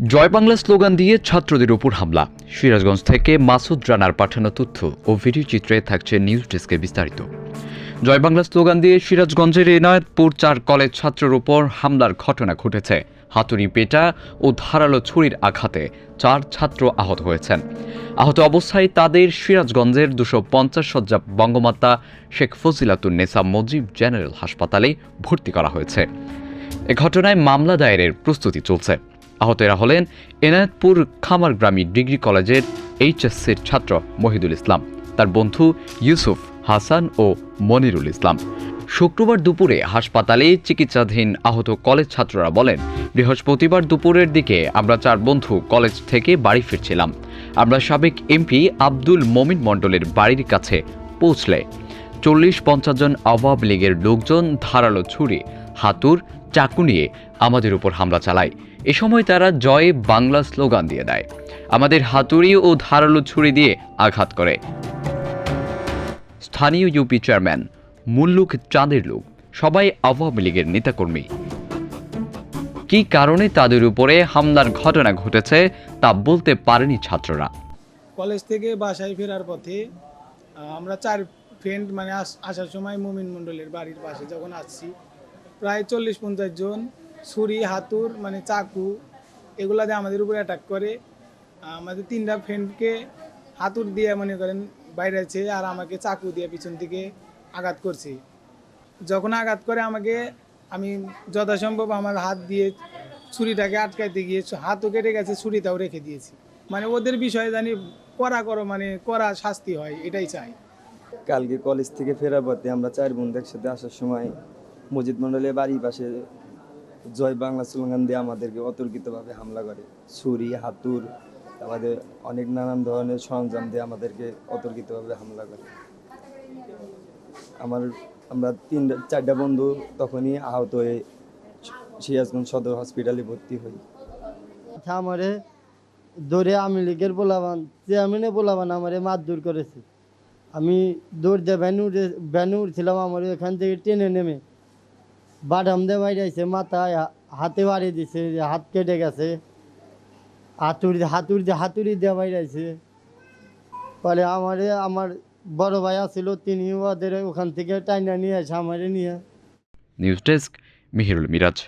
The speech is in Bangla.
জয় বাংলা স্লোগান দিয়ে ছাত্রদের উপর হামলা। সিরাজগঞ্জ থেকে মাসুদ রানার পাঠানো তথ্য ও ভিডিও চিত্রে থাকছে নিউজ ডেস্কে বিস্তারিত। জয় বাংলা স্লোগান দিয়ে সিরাজগঞ্জের এনায়তপুর চার কলেজ ছাত্রের উপর হামলার ঘটনা ঘটেছে। হাতুড়ি পেটা ও ধারালো ছুরির আঘাতে চার ছাত্র আহত হয়েছেন। আহত অবস্থায় তাদের সিরাজগঞ্জের দুশো পঞ্চাশ শয্যা বঙ্গমাতা শেখ ফজিলাতুন নেসা মুজিব জেনারেল হাসপাতালে ভর্তি করা হয়েছে। এ ঘটনায় মামলা দায়েরের প্রস্তুতি চলছে। আহতেরা হলেন এনায়েতপুর খামারগ্রামী ডিগ্রি কলেজের এইচএসসির ছাত্র মহিদুল ইসলাম। তার বন্ধু ইউসুফ হাসান ও মনিরুল ইসলাম। শুক্রবার দুপুরে হাসপাতালে চিকিৎসাধীন আহত কলেজ ছাত্ররা বলেন, বৃহস্পতিবার দুপুরের দিকে আমরা চার বন্ধু কলেজ থেকে বাড়ি ফিরছিলাম। আমরা সাবেক এমপি আব্দুল মমিন মণ্ডলের বাড়ির কাছে পৌঁছলে চল্লিশ পঞ্চাশ জন আওয়ামী লীগের লোকজন ধারালো ছুরি, হাতুর, চাকু নিয়ে আমাদের উপর হামলা চালায়। এ সময় তারা জয় বাংলা স্লোগান দিয়ে দেয়। আমাদের হাতুড়ি ও ধারালো ছুরি দিয়ে আঘাত করে। স্থানীয় ইউপি চেয়ারম্যান মুল্লুক চাঁদের লোক, সবাই আওয়ামী লীগের নেতাকর্মী। কি কারণে তাদের উপরে হামলার ঘটনা ঘটেছে, তা বলতে পারেনি ছাত্ররা। কলেজ থেকে বাসায় ফেরার পথে আমরা চার ফ্রেন্ড মানে আস- আসার সময় মুমিন মণ্ডলের বাড়ির পাশে যখন আসছি, প্রায় চল্লিশ পঞ্চাশ জন, ছুরি, হাতুর মানে চাকু, এগুলা দিয়ে আমাদের উপরে অ্যাটাক করে। আমাদের তিনটা ফ্রেন্ডকে হাতুর দিয়ে মনে করেন বাইরে আছে আর আমাকে চাকু দিয়ে পিছন থেকে আঘাত করছে। যখন আঘাত করে আমাকে, আমি যথাসম্ভব আমার হাত দিয়ে ছুরিটাকে আটকাইতে গিয়ে হাতও কেটে গেছে, ছুরিটাও রেখে দিয়েছি। মানে ওদের বিষয়ে জানি করা করো মানে করা শাস্তি হয়, এটাই চাই। কালকে কলেজ থেকে ফেরার পথে আমরা চার বন্ধু একসাথে আসার সময় মজিদ মণ্ডলের বাড়ির পাশে জয় বাংলা স্লোগান দিয়ে আমাদেরকে অতর্কিতভাবে হামলা করে। ছুরি, হাতুর, আমাদের অনেক নানান ধরনের সরঞ্জাম দিয়ে আমাদেরকে অতর্কিতভাবে হামলা করে। আমার, আমরা তিনটা, চারটা বন্ধু তখনই আহত হয়ে সিরাজগঞ্জ সদর হসপিটালে ভর্তি হই। আমারে দৌড়ে আমি লীগের বলাবান চেয়ারম্যানে বলাবান আমারে মারধর করেছে। আমি দৌড় দিয়ে ভ্যানু উঠছিলাম আমার, এখান থেকে টেনে নেমে। বাদাম দিয়ে বাইরে আইছে, মাথায় হাতে বাড়ি দিছে হাত কেটে গেছে। হাতুড়ি হাতুড়ি হাতুড়ি দিয়ে বাইরে আইছে। পরে আমারে, আমার বড় ভাই আছিল, তিনি ওদের ওখান থেকে টাইনা নিয়ে আসে, আমারে নিয়ে। News desk, Mihirul Miraj.